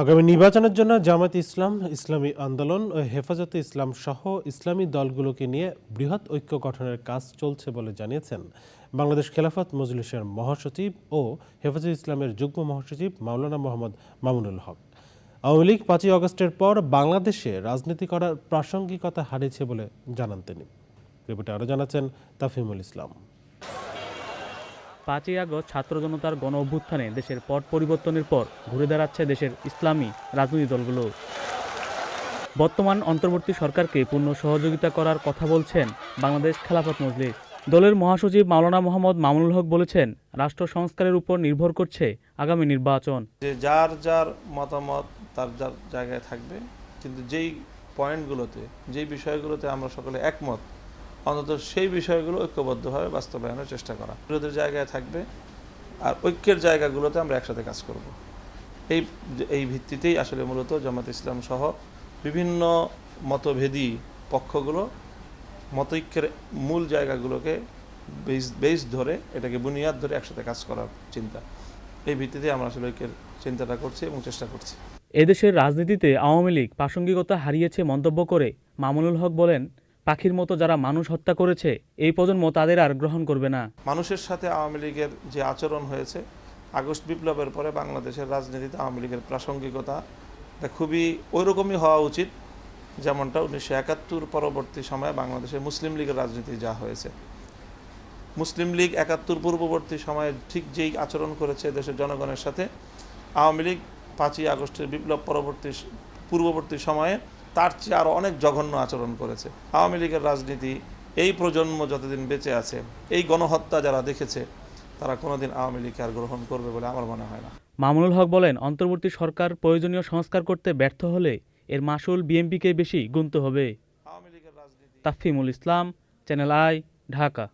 আগামী নির্বাচনের জন্য জামাত ইসলাম, ইসলামী আন্দোলন ও হেফাজতে ইসলাম সহ ইসলামী দলগুলোকে নিয়ে বৃহৎ ঐক্য গঠনের কাজ চলছে বলে জানিয়েছেন বাংলাদেশ খেলাফত মজলিসের মহাসচিব ও হেফাজত ইসলামের যুগ্ম মহাসচিব মাওলানা মোহাম্মদ মামুনুল হক। আওয়ামী লীগ পাঁচই আগস্টের পর বাংলাদেশে রাজনীতি করার প্রাসঙ্গিকতা হারিয়েছে বলে জানান তিনি। রিপোর্টে আরও জানাচ্ছেন তাফিমুল ইসলাম। পাঁচই আগস্ট ছাত্র জনতার গণ অভ্যুত্থানে দেশের পট পরিবর্তনের পর ঘুরে দাঁড়াচ্ছে দেশের ইসলামী রাজনৈতিক দলগুলো। বর্তমান অন্তর্বর্তী সরকারকে পূর্ণ সহযোগিতা করার কথা বলছেন বাংলাদেশ খেলাফত মজলিস। দলের মহাসচিব মাওলানা মোহাম্মদ মামুনুল হক বলেছেন, রাষ্ট্র সংস্কারের উপর নির্ভর করছে আগামী নির্বাচন। যে যার যার মতামত তার যার জায়গায় থাকবে, কিন্তু যেই পয়েন্টগুলোতে, যেই বিষয়গুলোতে আমরা সকলে একমত অন্তত সেই বিষয়গুলো ঐক্যবদ্ধভাবে বাস্তবায়নের চেষ্টা করা। বিরোধের জায়গায় থাকবে আর ঐক্যের জায়গাগুলোতে আমরা একসাথে কাজ করব। এই এই ভিত্তিতেই আসলে মূলত জামাত ইসলাম সহ বিভিন্ন মতভেদী পক্ষগুলো মতৈক্যের মূল জায়গাগুলোকে বেস বেস ধরে এটাকে বুনিয়াদ ধরে একসাথে কাজ করার চিন্তা। এই ভিত্তিতে আমরা আসলে ঐক্যের চিন্তাটা করছি এবং চেষ্টা করছি। এদেশের রাজনীতিতে আওয়ামী লীগ প্রাসঙ্গিকতা হারিয়েছে মন্তব্য করে মামুনুল হক বলেন পাখির মতো যারা মানুষ হত্যা করেছে, এই প্রজন্ম তাদের আর গ্রহণ করবে না। মানুষের সাথে আওয়ামী লীগের যে আচরণ হয়েছে, আগস্ট বিপ্লবের পরে বাংলাদেশের রাজনীতিতে আওয়ামী লীগের প্রাসঙ্গিকতা খুবই ওইরকমই হওয়া উচিত, যেমনটা উনিশশো একাত্তর পরবর্তী সময়ে বাংলাদেশে মুসলিম লীগের রাজনীতি যা হয়েছে। মুসলিম লীগ একাত্তর পূর্ববর্তী সময়ে ঠিক যেই আচরণ করেছে দেশের জনগণের সাথে, আওয়ামী লীগ পাঁচই আগস্টের বিপ্লব পরবর্তী পূর্ববর্তী সময়ে তার চেয়ে আরও অনেক জঘন্য আচরণ করেছে। আওয়ামী লীগের রাজনীতি এই প্রজন্ম যতদিন বেঁচে আছে এই গণহত্যা যারা দেখেছে তারা কোনোদিন আওয়ামী লীগকে আর গ্রহণ করবে বলে আমার মনে হয় না। মামুনুল হক বলেন অন্তর্বর্তী সরকার প্রয়োজনীয় সংস্কার করতে ব্যর্থ হলে এর মাসুল বিএনপিকে বেশি গুনতে হবে। আওয়ামী লীগের রাজনীতি তাফিমুল ইসলাম চ্যানেল আই ঢাকা।